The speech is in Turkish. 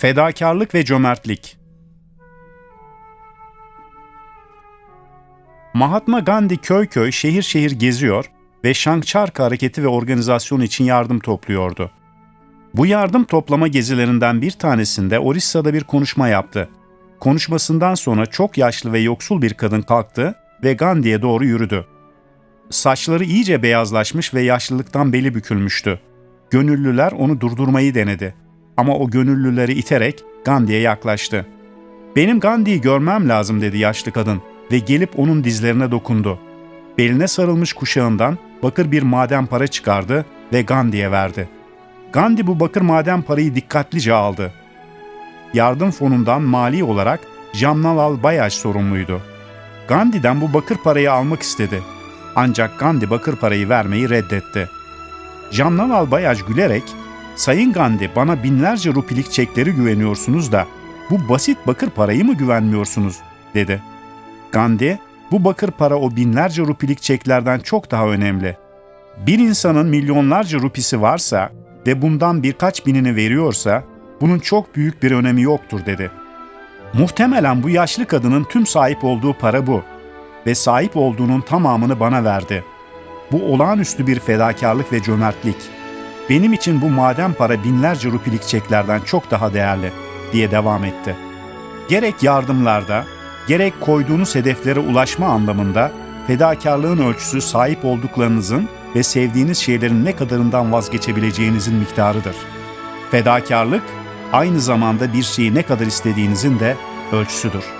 Fedakarlık ve cömertlik Mahatma Gandhi köy köy, şehir şehir geziyor ve Şangçarka hareketi ve organizasyonu için yardım topluyordu. Bu yardım toplama gezilerinden bir tanesinde Orissa'da bir konuşma yaptı. Konuşmasından sonra çok yaşlı ve yoksul bir kadın kalktı ve Gandhi'ye doğru yürüdü. Saçları iyice beyazlaşmış ve yaşlılıktan beli bükülmüştü. Gönüllüler onu durdurmayı denedi. Ama o gönüllüleri iterek Gandhi'ye yaklaştı. Benim Gandhi'yi görmem lazım dedi yaşlı kadın ve gelip onun dizlerine dokundu. Beline sarılmış kuşağından bakır bir maden para çıkardı ve Gandhi'ye verdi. Gandhi bu bakır maden parayı dikkatlice aldı. Yardım fonundan mali olarak Jamnalal Bayaj sorumluydu. Gandhi'den bu bakır parayı almak istedi. Ancak Gandhi bakır parayı vermeyi reddetti. Jamnalal Bayaj gülerek, Sayın Gandhi bana binlerce rupilik çekleri güveniyorsunuz da bu basit bakır parayı mı güvenmiyorsunuz? dedi. Gandhi, bu bakır para o binlerce rupilik çeklerden çok daha önemli. Bir insanın milyonlarca rupisi varsa ve bundan birkaç binini veriyorsa bunun çok büyük bir önemi yoktur dedi. Muhtemelen bu yaşlı kadının tüm sahip olduğu para bu ve sahip olduğunun tamamını bana verdi. Bu olağanüstü bir fedakarlık ve cömertlik. Benim için bu maden para binlerce rupilik çeklerden çok daha değerli diye devam etti. Gerek yardımlarda, gerek koyduğunuz hedeflere ulaşma anlamında fedakarlığın ölçüsü sahip olduklarınızın ve sevdiğiniz şeylerin ne kadarından vazgeçebileceğinizin miktarıdır. Fedakarlık aynı zamanda bir şeyi ne kadar istediğinizin de ölçüsüdür.